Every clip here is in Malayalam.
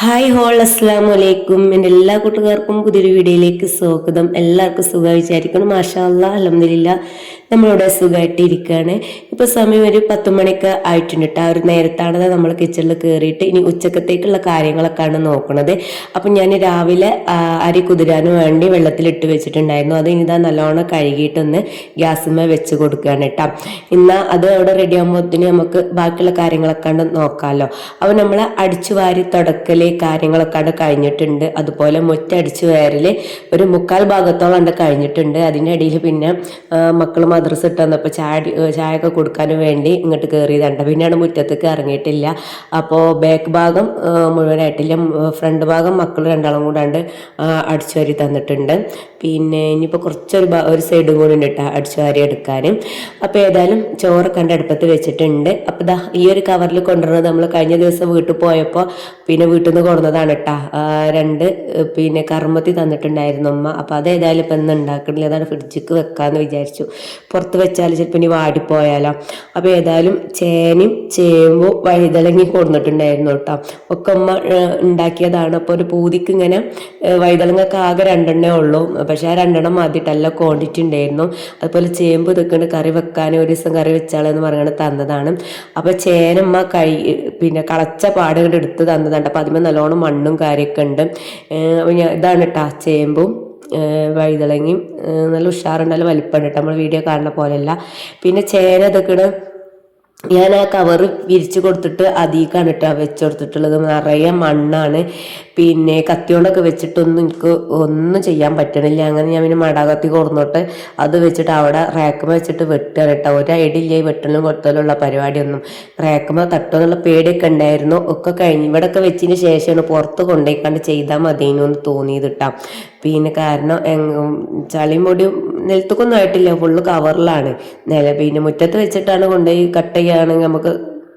ഹായ് ഹോൾ അസ്സാം വലൈക്കും എന്റെ എല്ലാ കൂട്ടുകാർക്കും പുതിയൊരു വീഡിയോയിലേക്ക് സ്വാഗതം. എല്ലാവർക്കും സുഖം വിചാരിക്കണം മാഷാ അല്ലാ അലഹമില്ല നമ്മളിവിടെ സുഖമായിട്ട് ഇരിക്കുകയാണ് ഇപ്പോൾ സമയം ഒരു പത്ത് മണിക്ക് ആയിട്ടുണ്ട് കേട്ടോ ഒരു നേരത്താണ് നമ്മൾ കിച്ചണിൽ കയറിയിട്ട് ഇനി ഉച്ചക്കത്തേക്കുള്ള കാര്യങ്ങളൊക്കെയാണ് നോക്കുന്നത് അപ്പം ഞാൻ രാവിലെ അരി കുതിരാനും വേണ്ടി വെള്ളത്തിലിട്ട് വെച്ചിട്ടുണ്ടായിരുന്നു. അത് ഇനി ഇതാ നല്ലോണം കഴുകിയിട്ടൊന്ന് ഗ്യാസുമ്മ വെച്ച് കൊടുക്കുകയാണ് കേട്ടോ എന്നാൽ അത് അവിടെ റെഡി ആകുമ്പോഴത്തേന് നമുക്ക് ബാക്കിയുള്ള കാര്യങ്ങളൊക്കെ കണ്ട് നോക്കാമല്ലോ അപ്പോൾ നമ്മൾ അടിച്ചു വാരി തുടക്കൽ കാര്യങ്ങളൊക്കെ കണ്ട് കഴിഞ്ഞിട്ടുണ്ട്. അതുപോലെ മുറ്റടിച്ചു വാരൽ ഒരു മുക്കാൽ ഭാഗത്തോളം ഉണ്ട് കഴിഞ്ഞിട്ടുണ്ട്. അതിന്റെ ഇടയിൽ പിന്നെ മക്കൾ മദ്രസ ഇട്ട് വന്നപ്പോൾ ചായ ചായ ഒക്കെ കൊടുക്കാനും വേണ്ടി ഇങ്ങോട്ട് കയറിയതുണ്ട് പിന്നെയാണ് മുറ്റത്തേക്ക് ഇറങ്ങിയിട്ടില്ല. അപ്പോൾ ബാക്ക് ഭാഗം മുഴുവനായിട്ടില്ല. ഫ്രണ്ട് ഭാഗം മക്കൾ രണ്ടാളും കൂടാണ്ട് അടിച്ചു വരി തന്നിട്ടുണ്ട്. പിന്നെ ഇനിയിപ്പോൾ കുറച്ചൊരു ഒരു സൈഡും കൂടി ഉണ്ട് കേട്ടോ അടിച്ചു വാരി എടുക്കാൻ അപ്പോൾ ഏതായാലും ചോറ് കണ്ട് അടുപ്പത്ത് വെച്ചിട്ടുണ്ട്. അപ്പോൾ ദാ ഈ ഒരു കവറിൽ കൊണ്ടുവരുന്നത് നമ്മൾ കഴിഞ്ഞ ദിവസം വീട്ടിൽ പോയപ്പോൾ പിന്നെ വീട്ടിൽ നിന്ന് കൊണ്ടുവന്നതാണ് കേട്ടോ രണ്ട് പിന്നെ കർമ്മത്തി തന്നിട്ടുണ്ടായിരുന്നു അമ്മ അപ്പോൾ അത് ഏതായാലും ഇപ്പം ഇന്ന് ഉണ്ടാക്കണില്ല. അതാണ് ഫ്രിഡ്ജിക്ക് വെക്കാമെന്ന് വിചാരിച്ചു. പുറത്ത് വെച്ചാൽ ചിലപ്പോൾ ഇനി വാടിപ്പോയാലോ. അപ്പോൾ ഏതായാലും ചേനയും ചേമ്പും വഴുതളങ്ങി കൊണ്ടുവന്നിട്ടുണ്ടായിരുന്നു കേട്ടോ ഒക്കെ അമ്മ ഉണ്ടാക്കിയതാണ്. അപ്പോൾ ഒരു പൂതിക്ക് ഇങ്ങനെ വഴുതളങ്ങൊക്കെ ആകെ രണ്ടെണ്ണേ ഉള്ളൂ. പക്ഷേ ആ രണ്ടെണ്ണം മതിയിട്ടല്ല ക്വാണ്ടിറ്റി ഉണ്ടായിരുന്നു. അതുപോലെ ചേമ്പ് ഇതൊക്കെ കറി വെക്കാൻ ഒരു ദിവസം കറി വെച്ചാളെന്ന് പറഞ്ഞാണ് തന്നതാണ്. അപ്പോൾ ചേനമ്മ കൈ പിന്നെ കളച്ച പാടുകൾ എടുത്ത് തന്നതാണ്. അപ്പോൾ അതിന്മേൽ നല്ലോണം മണ്ണും കാര്യമൊക്കെ ഉണ്ട്. ഇതാണ് കേട്ടോ ചേമ്പും ഏഹ്, നല്ല ഉഷാറുണ്ട് നല്ല വലിപ്പമുണ്ട് നമ്മൾ വീഡിയോ കാണുന്ന പോലെയല്ല. പിന്നെ ചേന ഇതൊക്കെ ഞാൻ ആ കവറ് വിരിച്ചു കൊടുത്തിട്ട് അതിക്കാണ് കേട്ടോ വെച്ച് കൊടുത്തിട്ടുള്ളത് നിറയെ മണ്ണാണ്. പിന്നെ കത്തിയോണ്ടൊക്കെ വെച്ചിട്ടൊന്നും എനിക്ക് ഒന്നും ചെയ്യാൻ പറ്റണില്ല. അങ്ങനെ ഞാൻ പിന്നെ മടാകത്തി കൊടുന്നോട്ട് അത് വെച്ചിട്ട് അവിടെ റാക്കുമ വെച്ചിട്ട് വെട്ടുകയാണ് കേട്ടോ ഒരു ഐഡിയ ഇല്ല വെട്ടലും കൊടുത്തലുള്ള പരിപാടിയൊന്നും. റേക്കുമ തട്ടോ എന്നുള്ള പേടിയൊക്കെ ഉണ്ടായിരുന്നു. ഒക്കെ കഴിഞ്ഞ് ഇവിടെയൊക്കെ വെച്ചതിന് ശേഷമാണ് പുറത്ത് കൊണ്ടുപോയിക്കാണ്ട് ചെയ്താൽ മതിയെന്നു തോന്നിയത് കേട്ടോ പിന്നെ കാരണം ചളിമുടി നിലത്തൊക്കൊന്നും ആയിട്ടില്ല ഫുള്ള് കവറിലാണ്. നില പിന്നെ മുറ്റത്ത് വെച്ചിട്ടാണ് കൊണ്ടുപോയി കട്ട് ചെയ്യുകയാണെങ്കിൽ നമുക്ക്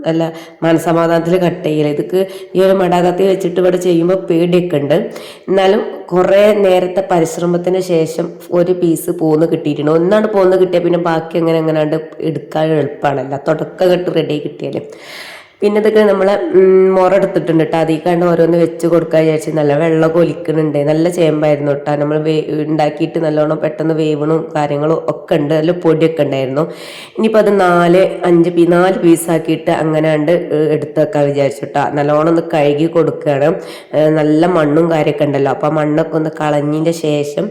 അല്ല മനസമാധാനത്തിൽ കട്ട് ചെയ്യില്ല ഇതൊക്കെ ഈ ഒരു മടാകത്തി വെച്ചിട്ട് ഇവിടെ ചെയ്യുമ്പോൾ പേടിയൊക്കെ ഉണ്ട്. എന്നാലും കുറേ നേരത്തെ പരിശ്രമത്തിന് ശേഷം ഒരു പീസ് പോന്ന് കിട്ടിയിട്ടുണ്ട്. ഒന്നാണ് പോന്ന് കിട്ടിയാൽ പിന്നെ ബാക്കി അങ്ങനെ എങ്ങനെയാണ്ട് എടുക്കാൻ എളുപ്പമാണല്ലോ തുടക്കം കെട്ട് റെഡി കിട്ടിയാൽ പിന്നെ ഇതൊക്കെ നമ്മൾ മുറെടുത്തിട്ടുണ്ട് കേട്ടോ അതിൽ കണ്ട് ഓരോന്ന് വെച്ച് കൊടുക്കാൻ വിചാരിച്ച് നല്ല വെള്ളം കൊലിക്കുന്നുണ്ട് നല്ല ചേമ്പായിരുന്നു കേട്ടോ നമ്മൾ വേ ഉണ്ടാക്കിയിട്ട് നല്ലോണം പെട്ടെന്ന് വേവണും കാര്യങ്ങളും ഒക്കെ ഉണ്ട്. നല്ല പൊടിയൊക്കെ ഉണ്ടായിരുന്നു. ഇനിയിപ്പോൾ അത് നാല് അഞ്ച് പീ നാല് പീസാക്കിയിട്ട് അങ്ങനെ ഉണ്ട് എടുത്ത് വെക്കാൻ വിചാരിച്ചു കേട്ടോ നല്ലോണം ഒന്ന് കഴുകി കൊടുക്കുകയാണ് നല്ല മണ്ണും കാര്യമൊക്കെ ഉണ്ടല്ലോ. അപ്പോൾ മണ്ണൊക്കെ ഒന്ന് കളഞ്ഞതിന്റെ ശേഷം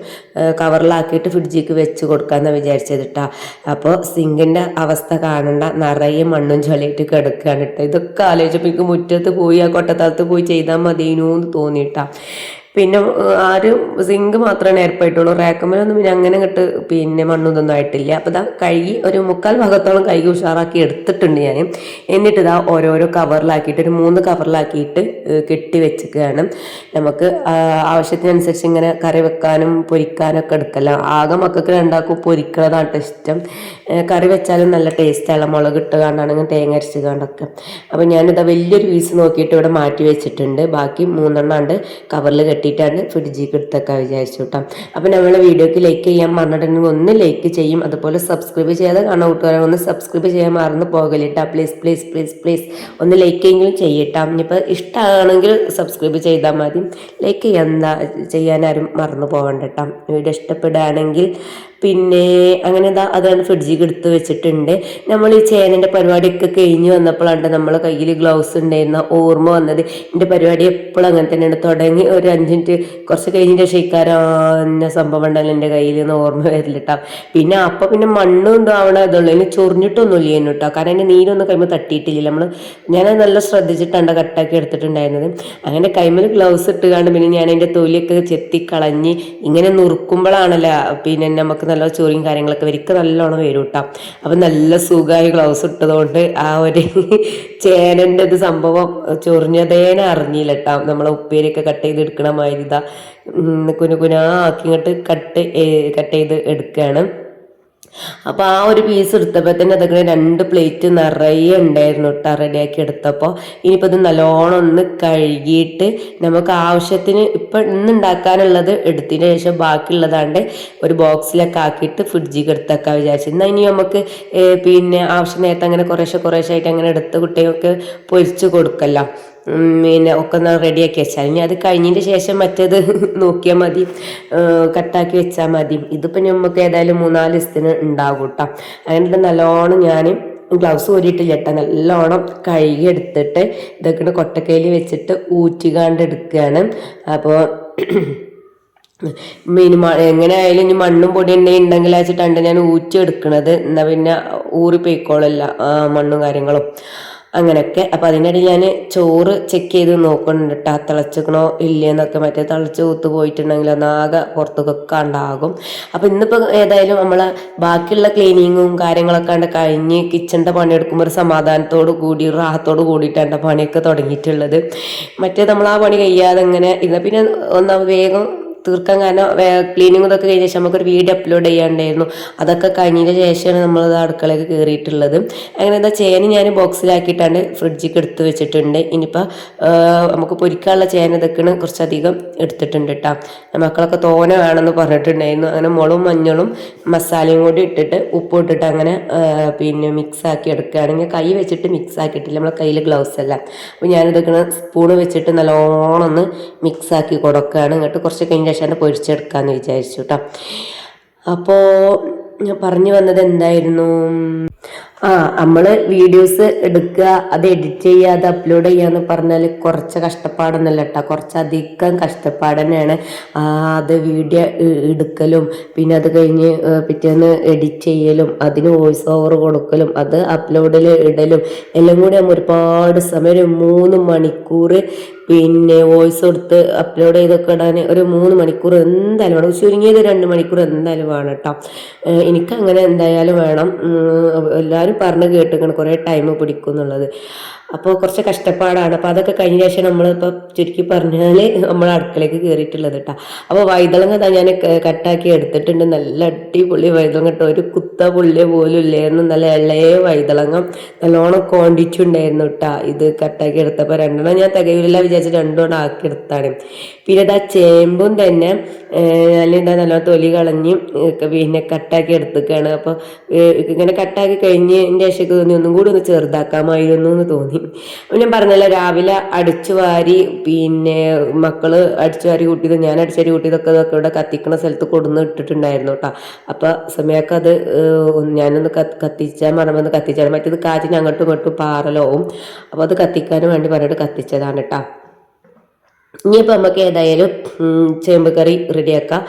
കവറിലാക്കിയിട്ട് ഫ്രിഡ്ജിക്ക് വെച്ച് കൊടുക്കാമെന്നാണ് വിചാരിച്ചത് കേട്ടോ അപ്പോൾ സിങ്കിന്റെ അവസ്ഥ കാണണ്ട. നിറയെ മണ്ണും ചൊലിയിട്ട് കിടക്കുകയാണ് കേട്ടോ ഇതൊക്കെ ആലോചിച്ചപ്പോൾ എനിക്ക് മുറ്റത്ത് പോയി ആ കൊട്ടത്താലത്ത് പോയി ചെയ്താൽ മതിയെന്ന് എന്ന് തോന്നിയിട്ടാ. പിന്നെ ആര് സിങ്ക് മാത്രമേ ഏർപ്പെട്ടുള്ളൂ റാക്കമ്മലൊന്നും പിന്നെ അങ്ങനെ കിട്ട് പിന്നെ മണ്ണൊന്നും ആയിട്ടില്ല. അപ്പോൾ ഇതാ കഴുകി ഒരു മുക്കാൽ ഭാഗത്തോളം കഴുകി ഉഷാറാക്കി എടുത്തിട്ടുണ്ട് ഞാൻ എന്നിട്ട് ഇതാ ഓരോരോ കവറിലാക്കിയിട്ട് ഒരു മൂന്ന് കവറിലാക്കിയിട്ട് കെട്ടി വെച്ചിരിക്കുകയാണ്. നമുക്ക് ആവശ്യത്തിനനുസരിച്ച് ഇങ്ങനെ കറി വെക്കാനും പൊരിക്കാനൊക്കെ എടുക്കലോ. ആകെ മക്കൾക്ക് രണ്ടാക്കും പൊരിക്കണതാണ് ഇഷ്ടം. കറി വെച്ചാലും നല്ല ടേസ്റ്റാണ് മുളക് ഇട്ട് കണ്ടാണെങ്കിൽ തേങ്ങ അരച്ച് കണ്ടൊക്കെ ഞാനിതാ വലിയൊരു പീസ് നോക്കിയിട്ട് ഇവിടെ മാറ്റി വെച്ചിട്ടുണ്ട്. ബാക്കി മൂന്നെണ്ണാണ്ട് കവറിൽ കവറിൽ കെട്ടിയിട്ടാണ് ഫ്രിഡ്ജിലേക്ക് എടുത്തൊക്കെ വിചാരിച്ചു കേട്ടോ. അപ്പം നമ്മളെ വീഡിയോക്ക് ലൈക്ക് ചെയ്യാൻ മറന്നിട്ടുണ്ടെങ്കിൽ ഒന്ന് ലൈക്ക് ചെയ്യും. അതുപോലെ സബ്സ്ക്രൈബ് ചെയ്യാതെ കാണാൻ കൂട്ടുകാരെ ഒന്ന് സബ്സ്ക്രൈബ് ചെയ്യാൻ മറന്നു പോകലിട്ടാ പ്ലീസ് പ്ലീസ് പ്ലീസ് പ്ലീസ് ഒന്ന് ലൈക്ക് എങ്കിലും ചെയ്യട്ടാ ഇനിയിപ്പോൾ ഇഷ്ടമാണെങ്കിൽ സബ്സ്ക്രൈബ് ചെയ്താൽ മതി. ലൈക്ക് ചെയ്യാൻ എന്താ ചെയ്യാൻ ആരും മറന്നു പോകണ്ട കേട്ടോ. വീഡിയോ ഇഷ്ടപ്പെടുകയാണെങ്കിൽ പിന്നെ അങ്ങനെ ഇതാ അതാണ് ഫ്രിഡ്ജിൽ എടുത്ത് വെച്ചിട്ടുണ്ട്. നമ്മൾ ഈ ചേനന്റെ പരിപാടിയൊക്കെ കഴിഞ്ഞ് വന്നപ്പോഴാണ് നമ്മളെ കയ്യിൽ ഗ്ലൗസ് ഉണ്ടായിരുന്ന ഓർമ്മ വന്നത്. എന്റെ പരിപാടി എപ്പോഴും അങ്ങനെ തന്നെയാണ്. തുടങ്ങി ഒരു അഞ്ച് മിനിറ്റ് കുറച്ച് കഴിഞ്ഞിട്ട് ഷെയ്ക്കാരാന്ന സംഭവം ഉണ്ടല്ലോ എന്റെ കയ്യിൽ നിന്ന് ഓർമ്മ വരില്ല പിന്നെ അപ്പം പിന്നെ മണ്ണും ഇതാവണ ഇതുള്ളൂ. ഇനി ചൊറിഞ്ഞിട്ടൊന്നും ഇല്ല കേട്ടോ കാരണം എന്റെ നീരൊന്നും കൈമ തട്ടിയിട്ടില്ല. നമ്മൾ ഞാൻ നല്ല ശ്രദ്ധിച്ചിട്ടാണ് കട്ടാക്കി എടുത്തിട്ടുണ്ടായിരുന്നത്. അങ്ങനെ കൈമൽ ഗ്ലൗസ് ഇട്ട് കാണും പിന്നെ ഞാൻ എന്റെ തൊലിയൊക്കെ ചെത്തി കളഞ്ഞ് ഇങ്ങനെ നുറുക്കുമ്പോഴാണല്ലോ പിന്നെ നമുക്ക് നല്ല ചൊറിയും കാര്യങ്ങളൊക്കെ വരിക്ക് നല്ലോണം വരും കേട്ടോ അപ്പം നല്ല സുഖമായി ഗ്ലൗസ് ഇട്ടതുകൊണ്ട് ആ ഒരു ചേനന്റെ ഇത് സംഭവം ചൊറിഞ്ഞതേനെ അറിഞ്ഞില്ല കേട്ടോ. നമ്മളെ ഉപ്പേരിയൊക്കെ കട്ട് ചെയ്ത് എടുക്കണ മാതിരി ഇതാ. ഉം, കുനു കുനാ ആക്കി ഇങ്ങോട്ട് കട്ട് കട്ട് ചെയ്ത് എടുക്കുകയാണ് അപ്പോൾ ആ ഒരു പീസ് എടുത്തപ്പോൾ തന്നെ അതൊക്കെ രണ്ട് പ്ലേറ്റ് നിറയെ ഉണ്ടായിരുന്നു കേട്ടോ റെഡിയാക്കി എടുത്തപ്പോൾ ഇനിയിപ്പോൾ ഇത് നല്ലോണം ഒന്ന് കഴുകിയിട്ട് നമുക്ക് ആവശ്യത്തിന് ഇപ്പം ഇന്ന് ഉണ്ടാക്കാനുള്ളത് എടുത്തതിന് ശേഷം ബാക്കിയുള്ളതാണ്ട് ഒരു ബോക്സിലൊക്കെ ആക്കിയിട്ട് ഫ്രിഡ്ജിൽ എടുത്തേക്കാൻ വിചാരിച്ചു. എന്നാൽ ഇനി നമുക്ക് പിന്നെ ആവശ്യം നേരത്തെ അങ്ങനെ കുറേശ്ശെ കുറേശ്ശെ ആയിട്ട് അങ്ങനെ എടുത്ത് കുട്ടികൾക്ക് പൊരിച്ച് കൊടുക്കല്ലോ. പിന്നെ ഒക്കെ ഒന്ന് റെഡിയാക്കി വെച്ചാൽ ഇനി അത് കഴിഞ്ഞതിന് ശേഷം മറ്റേത് നോക്കിയാൽ മതി. കട്ടാക്കി വെച്ചാൽ മതി. ഇതിപ്പോൾ നമുക്ക് ഏതായാലും മൂന്നാൽ ദിവസത്തിന് ഉണ്ടാകും കേട്ടോ അങ്ങനെ നല്ലോണം ഞാൻ ഗ്ലൗസ് ഊരിയിട്ടില്ല കേട്ടോ നല്ലോണം കഴുകി എടുത്തിട്ട് ഇതൊക്കെ കൊട്ടക്കയിൽ വെച്ചിട്ട് ഊറ്റികാണ്ട് എടുക്കുകയാണ് അപ്പോൾ മീൻ എങ്ങനെ ആയാലും ഇനി മണ്ണും പൊടി ഉണ്ടെങ്കിൽ ഉണ്ടെങ്കിൽ വെച്ചിട്ടാണ് ഞാൻ ഊറ്റി എടുക്കുന്നത് എന്നാ പിന്നെ ഊറി പോയിക്കോളല്ല മണ്ണും കാര്യങ്ങളും. അങ്ങനെയൊക്കെ. അപ്പം അതിനിടയിൽ ഞാൻ ചോറ് ചെക്ക് ചെയ്ത് നോക്കുന്നുണ്ട് കേട്ടോ തിളച്ചിക്കണോ ഇല്ലയെന്നൊക്കെ മറ്റേ തിളച്ച് കൂത്ത് പോയിട്ടുണ്ടെങ്കിൽ ഒന്നാകെ പുറത്തൊക്കെ ഉണ്ടാകും. അപ്പം ഇന്നിപ്പോൾ ഏതായാലും നമ്മളെ ബാക്കിയുള്ള ക്ലീനിങ്ങും കാര്യങ്ങളൊക്കെ ഉണ്ട് കഴിഞ്ഞ് കിച്ചണിന്റെ പണിയെടുക്കുമ്പോൾ ഒരു സമാധാനത്തോട് കൂടി റാഹത്തോട് കൂടിയിട്ടാണ് പണിയൊക്കെ തുടങ്ങിയിട്ടുള്ളത്. മറ്റേ നമ്മൾ ആ പണി കഴിയാതെ ഇങ്ങനെ ഇന്ന് പിന്നെ ഒന്നാമത് വേഗം തീർക്കാൻ കാരണം ക്ലീനിങ് ഇതൊക്കെ കഴിഞ്ഞ ശേഷം നമുക്കൊരു വീഡിയോ അപ്ലോഡ് ചെയ്യാണ്ടായിരുന്നു അതൊക്കെ കഴിഞ്ഞതിന് ശേഷമാണ് നമ്മൾ അടുക്കളയ്ക്ക് കയറിയിട്ടുള്ളത്. അങ്ങനെ എന്താ ചേന ഞാൻ ബോക്സിലാക്കിയിട്ടാണ് ഫ്രിഡ്ജിക്ക് എടുത്ത് വെച്ചിട്ടുണ്ട്. ഇനിയിപ്പോൾ നമുക്ക് പൊരിക്കാനുള്ള ചേന ഇതൊക്കെയാണ് കുറച്ചധികം എടുത്തിട്ടുണ്ട് കേട്ടോ മക്കളൊക്കെ തോന വേണമെന്ന് പറഞ്ഞിട്ടുണ്ടായിരുന്നു. അങ്ങനെ മുളകും മഞ്ഞളും മസാലയും കൂടി ഇട്ടിട്ട് ഉപ്പ് ഇട്ടിട്ട് അങ്ങനെ പിന്നെ മിക്സ് ആക്കി എടുക്കുകയാണെങ്കിൽ കൈ വെച്ചിട്ട് മിക്സ് ആക്കിയിട്ടില്ല നമ്മളെ കയ്യിൽ ഗ്ലൗസ് അല്ല അപ്പോൾ ഞാനിതൊക്കെ സ്പൂൺ വെച്ചിട്ട് നല്ലോണം ഒന്ന് മിക്സ് ആക്കി കൊടുക്കുകയാണ്. എന്നിട്ട് കുറച്ച് കഴിഞ്ഞ ശേഷം പൊരിച്ചെടുക്കാമെന്ന് വിചാരിച്ചു കേട്ടോ അപ്പോൾ ഞാൻ പറഞ്ഞു വന്നത് എന്തായിരുന്നു? ആ നമ്മൾ വീഡിയോസ് എടുക്കുക അത് എഡിറ്റ് ചെയ്യുക അത് അപ്ലോഡ് ചെയ്യുക എന്ന് പറഞ്ഞാൽ കുറച്ച് കഷ്ടപ്പാടൊന്നല്ല കേട്ടോ കുറച്ചധികം കഷ്ടപ്പാട് തന്നെയാണ്. അത് വീഡിയോ എടുക്കലും പിന്നെ അത് കഴിഞ്ഞ് പിറ്റേന്ന് എഡിറ്റ് ചെയ്യലും അതിന് വോയിസ് ഓവർ കൊടുക്കലും അത് അപ്ലോഡിൽ ഇടലും എല്ലാം കൂടി നമ്മൾ ഒരുപാട് സമയം മൂന്ന് മണിക്കൂർ പിന്നെ വോയിസ് കൊടുത്ത് അപ്ലോഡ് ചെയ്തൊക്കെ ഇടാൻ ഒരു മൂന്ന് മണിക്കൂർ എന്തായാലും വേണം. ചുരുങ്ങിയത് രണ്ട് മണിക്കൂർ എന്തായാലും വേണം കേട്ടോ എനിക്ക് അങ്ങനെ എന്തായാലും വേണം. എല്ലാവരും പറഞ്ഞ് കേട്ടിരിക്കണം കുറേ ടൈം പിടിക്കും എന്നുള്ളത് അപ്പോൾ കുറച്ച് കഷ്ടപ്പാടാണ്. അപ്പോൾ അതൊക്കെ കഴിഞ്ഞ ശേഷം നമ്മളിപ്പോൾ ചുരുക്കി പറഞ്ഞാൽ നമ്മൾ അടുക്കളയ്ക്ക് കയറിയിട്ടുള്ളത് കേട്ടോ അപ്പോൾ വൈതളങ്ങ താ ഞാൻ കട്ടാക്കി എടുത്തിട്ടുണ്ട്. നല്ല അടിപൊളി വൈതളങ്ങ കേട്ടോ ഒരു കുത്ത പുള്ളിയെ പോലും ഇല്ലായിരുന്നു. നല്ല ഇളയ വൈതളങ്ങ നല്ലോണം കോണ്ടിച്ചുണ്ടായിരുന്നു കേട്ടോ ഇത് കട്ടാക്കി എടുത്തപ്പോൾ രണ്ടെണ്ണം ഞാൻ തികയില്ല വിചാരിച്ച് രണ്ടെണ്ണം ആക്കി എടുത്താണ്. പിന്നെ ഇതാ ചേമ്പും തന്നെ നല്ല എന്താ നല്ല തൊലി കളഞ്ഞ് പിന്നെ കട്ടാക്കി എടുത്തേക്കാണ്. അപ്പോൾ ഇങ്ങനെ കട്ടാക്കി കഴിഞ്ഞ് എന്റെ ശേഷം തോന്നി ഒന്നും കൂടി ഒന്ന് ചെറുതാക്കാമായിരുന്നു എന്ന് തോന്നി. ഞാൻ പറഞ്ഞല്ലോ രാവിലെ അടിച്ചു വാരി പിന്നെ മക്കൾ അടിച്ചു വാരി കൂട്ടിയത് ഞാൻ അടിച്ചു വാരി കൂട്ടിയതൊക്കെ ഇതൊക്കെ ഇവിടെ കത്തിക്കണ സ്ഥലത്ത് കൊടുന്ന് ഇട്ടിട്ടുണ്ടായിരുന്നു കേട്ടോ അപ്പോൾ സമയമൊക്കെ അത് ഞാനൊന്ന് കത്ത് കത്തിച്ചാൽ മറന്നൊന്ന് കത്തിച്ചാൽ മറ്റേത് കാറ്റിന് അങ്ങോട്ടും ഇങ്ങോട്ടും പാറലോവും. അപ്പോൾ അത് കത്തിക്കാനും വേണ്ടി പറഞ്ഞിട്ട് കത്തിച്ചതാണ് കേട്ടോ ഇനിയിപ്പോൾ നമുക്ക് ഏതായാലും ചേമ്പ് കറി റെഡിയാക്കാം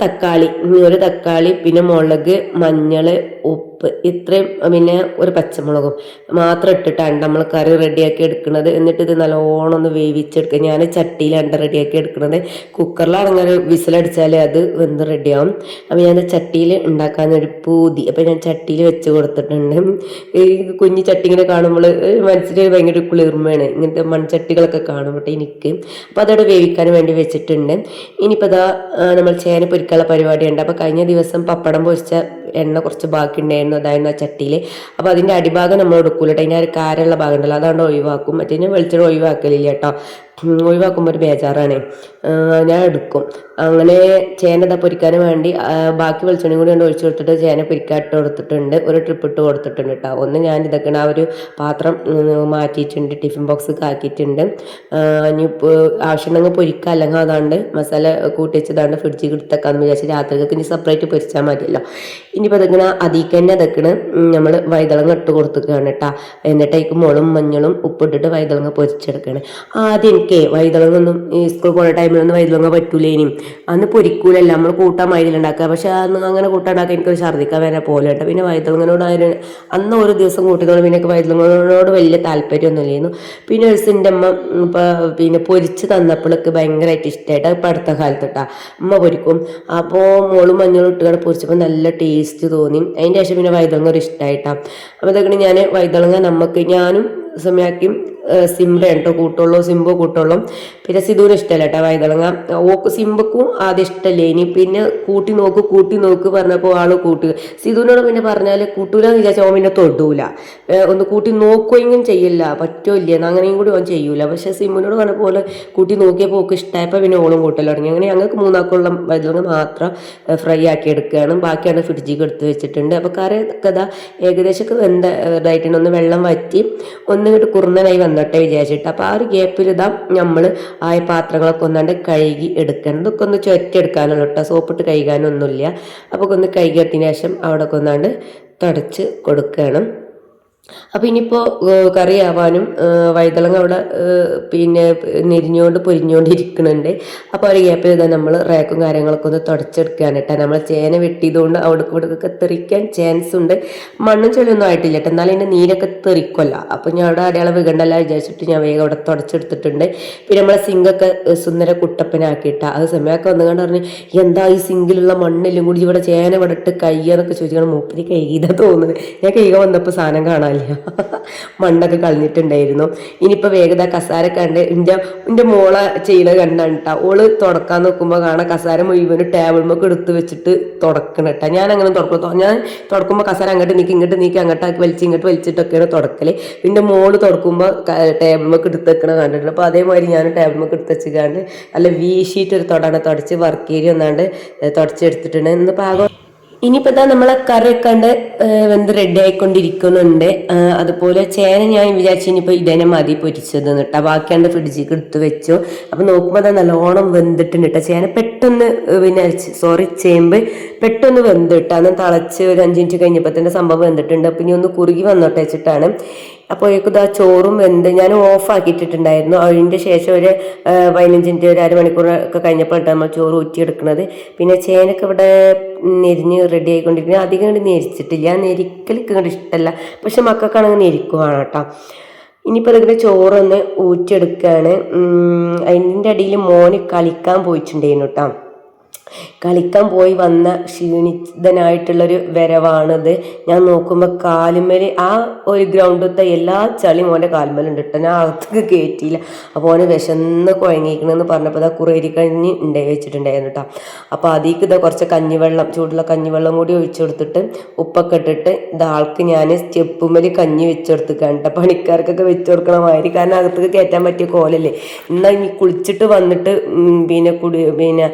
തക്കാളി ഒരു തക്കാളി പിന്നെ മുളക് മഞ്ഞൾ ഉപ്പ് ഇത്രയും പിന്നെ ഒരു പച്ചമുളകും മാത്രം ഇട്ടിട്ടാണ് നമ്മൾ കറി റെഡിയാക്കി എടുക്കുന്നത്. എന്നിട്ട് ഇത് നല്ലോണം ഒന്ന് വേവിച്ചെടുക്കുക. ഞാൻ ചട്ടിയിൽ അണ്ട റെഡിയാക്കി എടുക്കുന്നത്. കുക്കറിലാണെങ്കിൽ വിസിലടിച്ചാൽ അത് വെന്ത് റെഡിയാവും. അപ്പോൾ ഞാൻ ചട്ടിയിൽ ഉണ്ടാക്കാൻ ഒരു പൂതി. അപ്പോൾ ഞാൻ ചട്ടിയിൽ വെച്ച് കൊടുത്തിട്ടുണ്ട്. ഈ കുഞ്ഞു ചട്ടി ഇങ്ങനെ കാണുമ്പോൾ മനസ്സിൽ ഭയങ്കര കുളിർമയാണ്. ഇങ്ങനത്തെ മൺചട്ടികളൊക്കെ കാണുമ്പോൾ എനിക്ക്. അപ്പോൾ അതവിടെ വേവിക്കാൻ വേണ്ടി വെച്ചിട്ടുണ്ട്. ഇനിയിപ്പോൾ അതാ നമ്മൾ ചേന പൊരിക്കാനുള്ള പരിപാടിയുണ്ട്. അപ്പോൾ കഴിഞ്ഞ ദിവസം പപ്പടം പൊരിച്ച എണ്ണ കുറച്ച് ബാക്കി ഉണ്ടായിരുന്നു അതായിരുന്നു ആ ചട്ടിയിൽ അപ്പോൾ അതിന്റെ അടിഭാഗം നമ്മൾ എടുക്കൂല കേട്ടോ അതിന്റെ ആ ഒരു കാരമുള്ള ഭാഗം ഉണ്ടല്ലോ അതുകൊണ്ട് ഒഴിവാക്കും. മറ്റേ വെളിച്ചെണ്ണ ഒഴിവാക്കലില്ല കേട്ടോ ഒഴിവാക്കുമ്പോൾ ഒരു ബേജാറാണ്. ഞാൻ എടുക്കും. അങ്ങനെ ചേന ഇതാ പൊരിക്കാൻ വേണ്ടി ബാക്കി വെളിച്ചെണ്ണയും കൂടി കൊണ്ട് ഒഴിച്ചു കൊടുത്തിട്ട് ചേന പൊരിക്കാട്ട് കൊടുത്തിട്ടുണ്ട്. ഒരു ട്രിപ്പ് ഇട്ട് കൊടുത്തിട്ടുണ്ട് കേട്ടോ ഒന്ന് ഞാൻ ഇതൊക്കെ ആ ഒരു പാത്രം മാറ്റിയിട്ടുണ്ട് ടിഫിൻ ബോക്സ് ആക്കിയിട്ടുണ്ട്. ഇനി ആവശ്യമുണ്ടെങ്കിൽ പൊരിക്കുക അല്ലെങ്കിൽ അതാണ്ട് മസാല കൂട്ടി വെച്ചതാണ്ട് ഫ്രിഡ്ജിൽ എടുത്തേക്കാന്ന് വിചാരിച്ച് രാത്രിക്ക് ഇനി സെപ്പറേറ്റ് പൊരിച്ചാൽ മതിയല്ലോ. ഇനിയിപ്പോൾ അതൊക്കെ അതിക്ക് തന്നെ അതൊക്കെ നമ്മൾ വൈതളങ്ങ ഇട്ട് കൊടുത്തേക്കാണ് കേട്ടോ എന്നിട്ടേക്ക് മുളും മഞ്ഞളും ഉപ്പിട്ടിട്ട് വൈതളങ്ങ പൊരിച്ചെടുക്കുകയാണ്. ആദ്യം എനിക്ക് വൈതളങ്ങൊന്നും സ്കൂൾ പോകുന്ന ടൈമിലൊന്നും വൈതളങ്ങ പറ്റൂലേ ഇനിയും അന്ന് പൊരിക്കൂലല്ല നമ്മൾ കൂട്ടാൻ മൈദിലുണ്ടാക്കുക പക്ഷെ അന്ന് അങ്ങനെ കൂട്ടാണ്ടാക്കാൻ എനിക്കൊരു ഛർദ്ദിക്കാൻ വരെ പോലെ കേട്ടോ. പിന്നെ വൈദ്യുതങ്ങനോട് അന്ന് ഒരു ദിവസം കൂട്ടിക്കൊണ്ട് പിന്നെ എനിക്ക് വൈതളങ്ങനോട് വലിയ താല്പര്യമൊന്നുമില്ലായിരുന്നു. പിന്നെ ഒരു ദിവസം എന്റെ അമ്മ ഇപ്പോൾ പിന്നെ പൊരിച്ച് തന്നപ്പോഴൊക്കെ ഭയങ്കരമായിട്ട് ഇഷ്ടമായിട്ട് ഇപ്പം അടുത്ത കാലത്ത് കേട്ടോ അമ്മ പൊരിക്കും. അപ്പോൾ മോളും മഞ്ഞളും ഇട്ടുകൾ പൊരിച്ചപ്പോൾ നല്ല ടേസ്റ്റ് തോന്നി. അതിന്റെ ശേഷം പിന്നെ വൈതളങ്ങ ഒരു ഇഷ്ടമായിട്ടാണ് അപ്പോൾ ഇതൊക്കെ ഞാൻ വൈതളങ്ങ നമുക്ക് ഞാനും സമയാക്കിയും സിംബ കേട്ടോ കൂട്ടുള്ളൂ സിംബു കൂട്ടുള്ളൂ. പിന്നെ സിധുവിന് ഇഷ്ടമല്ല കേട്ടോ വൈതളങ്ങ ഓക്ക് സിംബക്കും ആദ്യം ഇഷ്ടമല്ലേ. ഇനി പിന്നെ കൂട്ടി നോക്ക് കൂട്ടി നോക്ക് പറഞ്ഞപ്പോൾ ആൾ കൂട്ടുക. സിധുവിനോട് പിന്നെ പറഞ്ഞാൽ കൂട്ടൂലെന്ന് വിചാരിച്ചാൽ ഓമിനെ തൊടൂല. ഒന്ന് കൂട്ടി നോക്കുകയും ചെയ്യില്ല. പറ്റുമില്ല അങ്ങനെയും കൂടി ഓൻ ചെയ്യൂല. പക്ഷെ സിമ്മിനോട് പറഞ്ഞ പോലെ കൂട്ടി നോക്കിയപ്പോൾ ഓക്ക് ഇഷ്ടമായപ്പോൾ പിന്നെ ഓളും കൂട്ടൽ തുടങ്ങി. അങ്ങനെ ഞങ്ങൾക്ക് മൂന്നാക്കുള്ള വൈതളങ്ങ മാത്രം ഫ്രൈ ആക്കി എടുക്കുകയാണ്. ബാക്കിയാണ് ഫ്രിഡ്ജിക്ക് എടുത്ത് വെച്ചിട്ടുണ്ട്. അപ്പോൾ കറി കഥ ഏകദേശം ഏകദേശമൊക്കെ വെന്ത ഇതായിട്ടുണ്ട്. ഒന്ന് വെള്ളം വറ്റി ഒന്നിങ്ങോട്ട് കുറുന്നനായി വന്നിട്ടുണ്ട്. വന്നോട്ടെ വിചാരിച്ചിട്ട്. അപ്പോൾ ആ ഒരു ഗ്യാപ്പിൽ ഇതാ നമ്മൾ ആ പാത്രങ്ങളൊക്കെ ഒന്നാണ്ട് കഴുകി എടുക്കണം. ഇതൊക്കെ ഒന്ന് ചുരറ്റെടുക്കാനുള്ള കേട്ടോ സോപ്പിട്ട് കഴുകാനൊന്നുമില്ല. അപ്പോൾ ഒന്ന് കഴുകിയതിന് ശേഷം അവിടെ ഒക്കെ ഒന്നാണ്ട് തുടച്ച് കൊടുക്കണം. അപ്പോൾ ഇനിയിപ്പോൾ കറിയാവാനും വൈതളങ്ങ അവിടെ പിന്നെ പിന്നെ നെരിഞ്ഞുകൊണ്ട് ഇരിക്കുന്നുണ്ട് അപ്പോൾ ഒരു ഗ്യാപ്പ് ഇതാ നമ്മൾ റാക്കും കാര്യങ്ങളൊക്കെ ഒന്ന് തുടച്ചെടുക്കുകയാണ് കേട്ടോ. നമ്മൾ ചേന വെട്ടിയതുകൊണ്ട് അവിടെ ഇവിടെയൊക്കെ തെറിക്കാൻ ചാൻസ് ഉണ്ട്. മണ്ണും ചെളിയൊന്നും ആയിട്ടില്ല കേട്ടോ. എന്നാലും എന്റെ നീരൊക്കെ തെറിക്കുമല്ല അപ്പോൾ ഞാൻ അവിടെ അടയാളം വികണ്ടല്ല വിചാരിച്ചിട്ട് ഞാൻ വേഗം അവിടെ തുടച്ചെടുത്തിട്ടുണ്ട്. പിന്നെ നമ്മളെ സിങ്കൊക്കെ സുന്ദര കുട്ടപ്പനാക്കിയിട്ട. അത് സമയമൊക്കെ വന്നു പറഞ്ഞു എന്താ ഈ സിങ്കിലുള്ള മണ്ണെല്ലാം കൂടി ഇവിടെ ചേന ഇവിടെ ഇട്ട് കയ്യെന്നൊക്കെ ചോദിച്ചാൽ മൂപ്പര് കൈതാ തോന്നുന്നത്. ഞാൻ കൈക വന്നപ്പോൾ സാധനം കാണാനില്ല മണ്ണൊക്കെ കളഞ്ഞിട്ടുണ്ടായിരുന്നു. ഇനിയിപ്പോൾ വേഗത കസാര കണ്ട് എന്റെ എന്റെ മോളെ ചെയ്യണ കണ്ടാണ് ഓൾ തുടക്കാൻ നോക്കുമ്പോൾ കാണാം കസാര മുഴുവൻ ടേബിൾമൊക്കെ എടുത്ത് വെച്ചിട്ട് തുടക്കണം കേട്ടോ ഞാൻ അങ്ങനെ തുടക്കും ഞാൻ തുടക്കുമ്പോൾ കസാര അങ്ങോട്ട് നീക്കി ഇങ്ങോട്ട് നീക്കി അങ്ങോട്ട് വലിച്ച് ഇങ്ങോട്ട് വലിച്ചിട്ടൊക്കെയാണ് തുടക്കൽ. പിന്നെ മോൾ തുടക്കുമ്പോൾ ടേബിൾമൊക്കെ എടുത്ത് വെക്കണ കണ്ടിട്ടുണ്ട്. അപ്പോൾ അതേമാതിരി ഞാൻ ടേബിൾമൊക്കെ എടുത്ത് വെച്ചുകാണ്ട് നല്ല വീശിയിട്ട് ഒരു തുടച്ച് വർക്ക് ഏരിയ ഒന്നാണ്ട് തുടച്ചെടുത്തിട്ടുണ്ട് ഇന്ന് പാകം ഇനിയിപ്പോൾ ഇതാ നമ്മളെ കറിയൊക്കെ ഉണ്ട് വെന്ത് റെഡി ആയിക്കൊണ്ടിരിക്കുന്നുണ്ട്. അതുപോലെ ചേന ഞാൻ വിചാരിച്ചു ഇനിയിപ്പോൾ ഇതന്നെ മതി പൊരിച്ചത് കേട്ടോ ബാക്കിയാണ്ട് ഫ്രിഡ്ജിക്ക് എടുത്ത് വെച്ചു. അപ്പോൾ നോക്കുമ്പോൾ അത് നല്ലോണം വെന്തിട്ടുണ്ട് കേട്ടോ ചേന പെട്ടെന്ന് പിന്നെ സോറി ചേമ്പ് പെട്ടെന്ന് വെന്തിട്ട് അന്ന് തിളച്ച് ഒരു അഞ്ച് മിനിറ്റ് കഴിഞ്ഞപ്പോൾ തന്നെ സംഭവം വെന്തിട്ടുണ്ട്. അപ്പം ഇനി ഒന്ന് കുറുകി വന്നോട്ടെ വെച്ചിട്ടാണ്. ഇതാ ചോറും വെന്ത് ഞാൻ ഓഫ് ആക്കിയിട്ടിട്ടുണ്ടായിരുന്നു. അതിന്റെ ശേഷം ഒരു ആ, പതിനഞ്ച് മിനിറ്റ് ഒരു അരമണിക്കൂർ ഒക്കെ കഴിഞ്ഞപ്പോഴാണ് നമ്മൾ ചോറ് ഊറ്റിയെടുക്കുന്നത്. പിന്നെ ചേനൊക്കെ ഇവിടെ നെരിഞ്ഞ് റെഡി ആയിക്കൊണ്ടിരിക്കുന്നത് അധികം കണ്ട് നെരിച്ചിട്ടില്ല. നെരിക്കലൊക്കെ കണ്ട് ഇഷ്ടമല്ല പക്ഷെ മക്കൾക്കാണെങ്കിൽ നെരിക്കുവാണ് കേട്ടോ. ഇനിയിപ്പോൾ അതിങ്ങനെ ചോറൊന്ന് ഊറ്റിയെടുക്കുകയാണ് അതിന്റെ അടിയിൽ മോന് കളിക്കാൻ പോയിട്ടുണ്ടായിരുന്നു കേട്ടോ. കളിക്കാൻ പോയി വന്ന ക്ഷീണിതനായിട്ടുള്ളൊരു വരവാണത്. ഞാൻ നോക്കുമ്പോൾ കാലുമേൽ ആ ഒരു ഗ്രൗണ്ടിലത്തെ എല്ലാ ചളിയും ഓന്റെ കാലുമേലുണ്ട് കേട്ടോ ഞാൻ അകത്തേക്ക് കയറ്റിയില്ല അപ്പോൾ ഓന് വിശന്ന് കുഴങ്ങിക്കണമെന്ന് പറഞ്ഞപ്പോൾ ഇതാ കുറേരി കഞ്ഞി ഉണ്ടായി വെച്ചിട്ടുണ്ടായിരുന്നു കേട്ടോ അപ്പോൾ അതിലേക്ക് ഇതാ കുറച്ച് കഞ്ഞിവെള്ളം ചൂടുള്ള കഞ്ഞിവെള്ളം കൂടി ഒഴിച്ചു കൊടുത്തിട്ട് ഉപ്പൊക്കെ ഇട്ടിട്ട് ഇതാൾക്ക് ഞാൻ സ്റ്റെപ്പുമേൽ കഞ്ഞി വെച്ചു കൊടുത്തിക്കാണ് കേട്ടോ പണിക്കാർക്കൊക്കെ വെച്ചു കൊടുക്കണ മാതിരി. കാരണം അകത്തേക്ക് കയറ്റാൻ പറ്റിയ കോലല്ലേ. എന്നാൽ ഇനി കുളിച്ചിട്ട് വന്നിട്ട് പിന്നെ കുടി പിന്നെ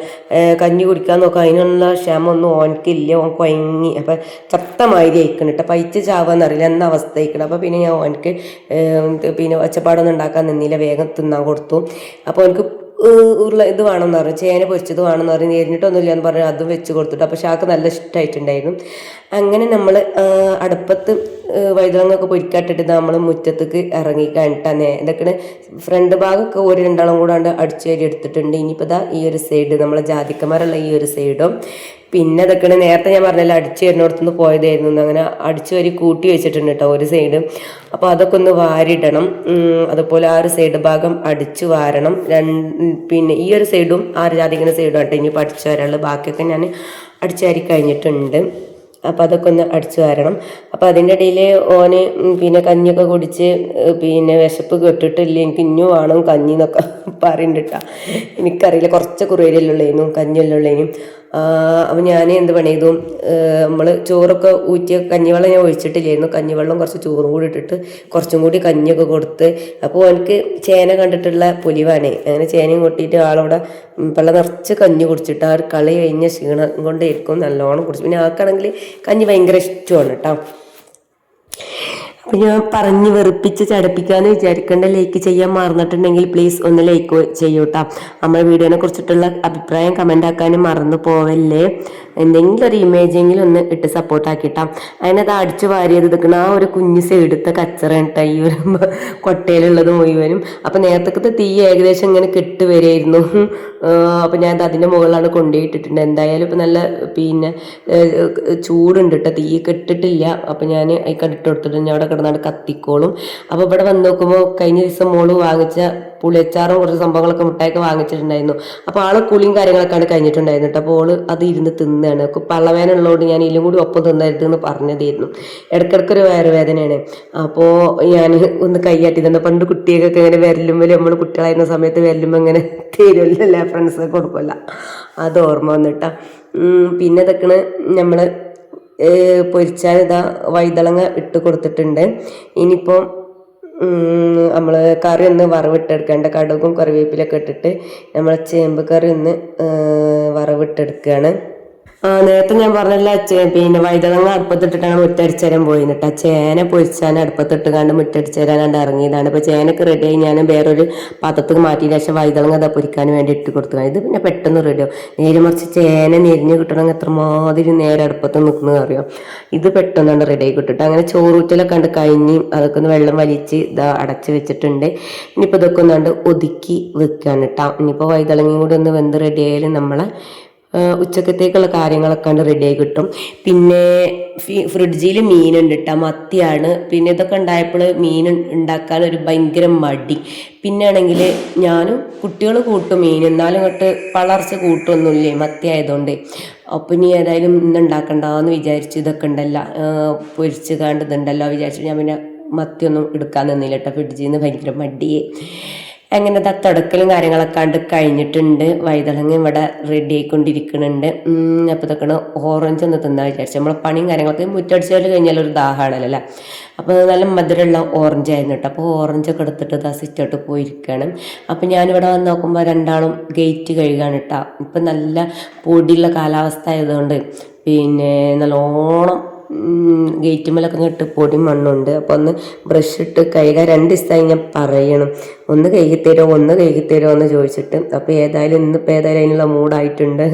കഞ്ഞി കുടിക്കാൻ നോക്കാം അതിനുള്ള ക്ഷമ ഒന്നും ഓനക്കില്ല ഓൻ കൊയങ്ങി. അപ്പം ചത്തമാതിരി അയക്കണം കേട്ടോ പൈച്ച് ചാവാന്നറിയില്ല എന്ന അവസ്ഥ അയക്കണം അപ്പം പിന്നെ ഞാൻ ഓനക്ക് പിന്നെ ഒച്ചപ്പാടൊന്നും ഉണ്ടാക്കാൻ നിന്നില്ല. വേഗം തിന്നാൻ കൊടുത്തു. അപ്പോൾ എനിക്ക് ഉരുള ഇത് വേണമെന്ന് പറഞ്ഞു. ചേന പൊരിച്ചത് വേണമെന്ന് പറഞ്ഞു. എരിഞ്ഞിട്ടൊന്നുമില്ല എന്ന് പറഞ്ഞു. അതും വെച്ച് കൊടുത്തിട്ട് അപ്പോൾ ഷാക്ക് നല്ല ഇഷ്ടമായിട്ടുണ്ടായിരുന്നു അങ്ങനെ നമ്മൾ അടുപ്പത്ത് വഴുതളങ്ങൊക്കെ പൊരിക്കാട്ടിട്ട് നമ്മൾ മുറ്റത്തേക്ക് ഇറങ്ങി കണ്ടിട്ടാണ് ഇതൊക്കെ ഫ്രണ്ട് ഭാഗമൊക്കെ ഒരു രണ്ടാളും കൂടാണ്ട് അടിച്ചു കയറി എടുത്തിട്ടുണ്ട്. ഇനിയിപ്പോൾ ഇതാ ഈ ഒരു സൈഡ് നമ്മളെ ജാതിക്കന്മാരുള്ള ഈ ഒരു സൈഡും. പിന്നെ അതൊക്കെ നേരത്തെ ഞാൻ പറഞ്ഞല്ലോ അടിച്ചു വരുന്നിടത്തുനിന്ന് പോയതായിരുന്നു. അങ്ങനെ അടിച്ചു വരി കൂട്ടി വെച്ചിട്ടുണ്ട് കേട്ടോ ഒരു സൈഡ്. അപ്പോൾ അതൊക്കെ ഒന്ന് വാരിടണം. അതുപോലെ ആ ഒരു സൈഡ് ഭാഗം അടിച്ചു വാരണം. പിന്നെ ഈ ഒരു സൈഡും ആ ഒരു ജാതിക്കുന്ന സൈഡും ആട്ടെ ഇനി പഠിച്ചു വരാനുള്ളത്. ബാക്കിയൊക്കെ ഞാൻ അടിച്ചാരി കഴിഞ്ഞിട്ടുണ്ട്. അപ്പോൾ അതൊക്കെ ഒന്ന് അടിച്ചു വരണം. അപ്പോൾ അതിന്റെ ഇടയിൽ ഓന് പിന്നെ കഞ്ഞിയൊക്കെ കുടിച്ച് പിന്നെ വിശപ്പ് കെട്ടിട്ടില്ല. എനിക്ക് ഇഞ്ഞു വേണം കഞ്ഞി എന്നൊക്കെ പറയുന്നുണ്ട് കേട്ടോ. എനിക്കറിയില്ല. കുറച്ച് കുറേരിയല്ലുള്ളേനും കഞ്ഞിയല്ലുള്ളേനും അപ്പോൾ ഞാൻ എന്ത് പണി ചെയ്തു നമ്മൾ ചോറൊക്കെ ഊറ്റിയ കഞ്ഞിവെള്ളം ഞാൻ ഒഴിച്ചിട്ടില്ലായിരുന്നു. കഞ്ഞിവെള്ളം കുറച്ച് ചോറും കൂടി ഇട്ടിട്ട് കുറച്ചും കൂടി കഞ്ഞിയൊക്കെ കൊടുത്ത് അപ്പോൾ എനിക്ക് ചേന കണ്ടിട്ടുള്ള പൊലിവാണ്. അങ്ങനെ ചേനയും കൊട്ടിയിട്ട് ആളവിടെ പള്ള നിറച്ച് കഞ്ഞി കുടിച്ചിട്ട് ആ ഒരു കളി കഴിഞ്ഞ ക്ഷീണം കൊണ്ടേയിരിക്കും. നല്ലോണം കുടിച്ചു. പിന്നെ ആൾക്കാണെങ്കിൽ കഞ്ഞി ഭയങ്കര ഇഷ്ടമാണ് കേട്ടോ അപ്പൊ ഞാൻ പറഞ്ഞ് വെറുപ്പിച്ച് ചടപ്പിക്കാന്ന് വിചാരിക്കേണ്ട. ലൈക്ക് ചെയ്യാൻ മറന്നിട്ടുണ്ടെങ്കിൽ പ്ലീസ് ഒന്ന് ലൈക്ക് ചെയ്യൂട്ടാ. നമ്മുടെ വീഡിയോനെ കുറിച്ചിട്ടുള്ള അഭിപ്രായം കമന്റ് ആക്കാനും മറന്നു പോവല്ലേ. എന്തെങ്കിലും ഒരു ഇമേജെങ്കിലും ഒന്ന് ഇട്ട് സപ്പോർട്ട് ആക്കിട്ടാ. അതിനത് അടിച്ചു വാരിയത് നിൽക്കുന്ന ആ ഒരു കുഞ്ഞ് സൈഡത്തെ കച്ചറ കേട്ടോ ഈ ഒരു കൊട്ടയിലുള്ളത് മുഴുവനും. അപ്പൊ നേരത്തെ തീ ഏകദേശം ഇങ്ങനെ കെട്ട് വരെയായിരുന്നു. അപ്പൊ ഞാൻ അതിന്റെ മുകളിലാണ് കൊണ്ടുപോയിട്ടിട്ടുണ്ട്. എന്തായാലും ഇപ്പൊ നല്ല പിന്നെ ചൂടുണ്ട് കേട്ടോ. തീ കെട്ടിട്ടില്ല. അപ്പൊ ഞാൻ അതിൽ ഇട്ട് കൊടുത്തിട്ടുണ്ട്. ഞാൻ അവിടെ കിടന്നാണ്ട് കത്തിക്കോളും. അപ്പൊ ഇവിടെ വന്ന് നോക്കുമ്പോൾ കഴിഞ്ഞ ദിവസം മോൾ വാങ്ങിച്ച പുളിയച്ചാറും കുറച്ച് സംഭവങ്ങളൊക്കെ മുട്ടായൊക്കെ വാങ്ങിച്ചിട്ടുണ്ടായിരുന്നു. അപ്പോൾ ആൾ കുളിയും കാര്യങ്ങളൊക്കെയാണ് കഴിഞ്ഞിട്ടുണ്ടായിരുന്നു കേട്ടോ. അപ്പോൾ അത് ഇരുന്ന് തിന്നാണ്. പള്ളവേന ഉള്ളതുകൊണ്ട് ഞാൻ ഇതിലും കൂടി ഒപ്പം തിന്നരുത് എന്ന് പറഞ്ഞതായിരുന്നു. ഒരു വയറുവേദനയാണ്. അപ്പോൾ ഞാൻ ഒന്ന് കൈയാട്ടി തന്നെ. പണ്ട് കുട്ടികൾക്കൊക്കെ ഇങ്ങനെ വിരലുമ്പോൾ നമ്മൾ കുട്ടികളായിരുന്ന സമയത്ത് വിരലുമ്പോൾ ഇങ്ങനെ തീരുമല്ല ഫ്രണ്ട്സ് കൊടുക്കുമല്ല അത് ഓർമ്മ വന്നിട്ടാ പിന്നെ ഇതൊക്കെയാണ് നമ്മൾ പൊരിച്ചാൽ ഇതാ വൈതളങ്ങ ഇട്ട് കൊടുത്തിട്ടുണ്ട്. ഇനിയിപ്പോൾ നമ്മൾ കറി ഒന്ന് വറവിട്ടെടുക്കേണ്ട കടുകും കറിവേപ്പിലൊക്കെ ഇട്ടിട്ട് നമ്മൾ ചേമ്പ് കറി ഒന്ന് വറവിട്ടെടുക്കുകയാണ് നേരത്തെ ഞാൻ പറഞ്ഞല്ല പിന്നെ വൈതളങ്ങ അടുപ്പത്തിട്ടിട്ടാണ് മുറ്റടിച്ചേരാൻ പോയി കേട്ടോ ചേന പൊരിച്ചാൻ അടുപ്പത്തിട്ട് കണ്ട് മുറ്റടിച്ച് തരാനാണ്ട് ഇറങ്ങിയതാണ്. ഇപ്പൊ ചേനക്ക് റെഡി ആയി. ഞാൻ വേറൊരു പാത്രത്തിൽ മാറ്റി ശേഷം വൈതളങ്ങ അതാ പൊരിക്കാൻ വേണ്ടി ഇട്ട് കൊടുത്തു ഇത് പിന്നെ പെട്ടെന്ന് റെഡിയോ നേരെ മറിച്ച് ചേന നെരിഞ്ഞ് കിട്ടണമെങ്കിൽ എത്രമാതിരി നേരെ അടുപ്പത്ത് നിൽക്കുന്നത് അറിയാം? ഇത് പെട്ടെന്നാണ് റെഡി ആയി കിട്ടിട്ട് അങ്ങനെ ചോറൂറ്റലൊക്കെ കണ്ട് കഴിഞ്ഞ് അതൊക്കെ ഒന്ന് വെള്ളം വലിച്ച് ഇതാ അടച്ച് വെച്ചിട്ടുണ്ട്. ഇനിയിപ്പോൾ ഇതൊക്കെ ഒന്നാണ്ട് ഒതുക്കി വെക്കുകയാണ് കേട്ടോ ഇനിയിപ്പോൾ വൈതളങ്ങയും കൂടി ഒന്ന് വെന്ത് റെഡി ആയാലും നമ്മളെ ഉച്ചക്കത്തേക്കുള്ള കാര്യങ്ങളൊക്കെ കണ്ട് റെഡിയായി കിട്ടും. പിന്നെ ഫ്രിഡ്ജിൽ മീനുണ്ട് കേട്ടോ മത്തിയാണ്. പിന്നെ ഇതൊക്കെ ഉണ്ടായപ്പോൾ മീൻ ഉണ്ടാക്കാൻ ഒരു ഭയങ്കര മടി. പിന്നെ ആണെങ്കിൽ ഞാനും കുട്ടികൾ കൂട്ടും മീൻ. എന്നാലും ഇങ്ങോട്ട് വളർച്ച കൂട്ടൊന്നുമില്ലേ മത്തി ആയതുകൊണ്ട്. അപ്പം ഇനി ഏതായാലും ഇന്ന് ഉണ്ടാക്കണ്ടെന്ന് വിചാരിച്ചു ഇതൊക്കെ ഉണ്ടല്ലോ പൊരിച്ച് കാണ്ട് ഇതുണ്ടല്ലോ വിചാരിച്ചു ഞാൻ പിന്നെ മത്തിയൊന്നും എടുക്കാൻ നിന്നില്ല കേട്ടോ ഫ്രിഡ്ജിൽ നിന്ന് ഭയങ്കര മടിയെ. ദാ തുടക്കലും കാര്യങ്ങളൊക്കെ കണ്ട് കഴിഞ്ഞിട്ടുണ്ട്. വൈതളങ്ങ ഇവിടെ റെഡി ആയിക്കൊണ്ടിരിക്കുന്നുണ്ട് അപ്പോൾ ഇതൊക്കെ ഓറഞ്ച് ഒന്ന് തിന്നാ വിചാരിച്ചു. നമ്മളെ പണിയും കാര്യങ്ങളൊക്കെ മുറ്റടിച്ചാൽ കഴിഞ്ഞാൽ ഒരു ദാഹമാണല്ലോ അല്ലേ? അപ്പോൾ നല്ല മധുരമുള്ള ഓറഞ്ച് ആയിരുന്നു കേട്ടോ. അപ്പോൾ ഓറഞ്ചൊക്കെ എടുത്തിട്ട് ഇതാ സിറ്റോട്ട് പോയിരിക്കുകയാണ് അപ്പോൾ ഞാനിവിടെ വന്ന് നോക്കുമ്പോൾ രണ്ടാളും ഗേറ്റ് കഴുകാണ് കേട്ടോ. ഇപ്പം നല്ല പൊടിയുള്ള കാലാവസ്ഥ ആയതുകൊണ്ട് പിന്നെ നല്ലോണം ഗേറ്റുമ്മലൊക്കെ ഇട്ട് പൊടി മണ്ണുണ്ട്. അപ്പോൾ ഒന്ന് ബ്രഷ് ഇട്ട് കഴുകാൻ രണ്ട് ദിവസമായി ഞാൻ പറയണം. ഒന്ന് കഴുകിത്തരുമോ ഒന്ന് കഴുകിത്തരുമോ എന്ന് ചോദിച്ചിട്ട്. അപ്പോൾ ഏതായാലും ഇന്നിപ്പോൾ ഏതായാലും അതിനുള്ള മൂഡായിട്ടുണ്ട്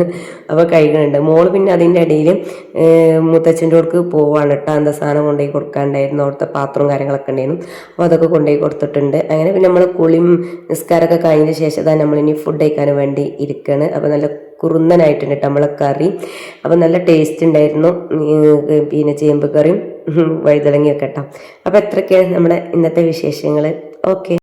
അപ്പോൾ കഴുകണുണ്ട്. മോൾ പിന്നെ അതിന്റെ ഇടയിൽ മുത്തച്ഛന്റെ അടുക്ക് പോവാണ് കേട്ടോ. എന്താ സാധനം കൊണ്ടുപോയി കൊടുക്കാണ്ടായിരുന്നു. അവിടുത്തെ പാത്രവും കാര്യങ്ങളൊക്കെ ഉണ്ടായിരുന്നു. അപ്പോൾ അതൊക്കെ കൊണ്ടുപോയി കൊടുത്തിട്ടുണ്ട്. അങ്ങനെ പിന്നെ നമ്മൾ കുളിയും നിസ്കാരമൊക്കെ കഴിഞ്ഞ ശേഷം തന്നെ നമ്മളിനി ഫുഡ് കഴിക്കാൻ വേണ്ടി ഇരിക്കുകയാണ് അപ്പോൾ നല്ല കുറുന്നനായിട്ടുണ്ട് നമ്മളെ കറി. അപ്പം നല്ല ടേസ്റ്റ് ഉണ്ടായിരുന്നു. പിന്നെ ചേമ്പ് കറിയും ഉം, വഴുതലങ്ങയൊക്കെ കേട്ടോ അപ്പോൾ എത്രയൊക്കെയാണ് നമ്മുടെ ഇന്നത്തെ വിശേഷങ്ങൾ ഓക്കെ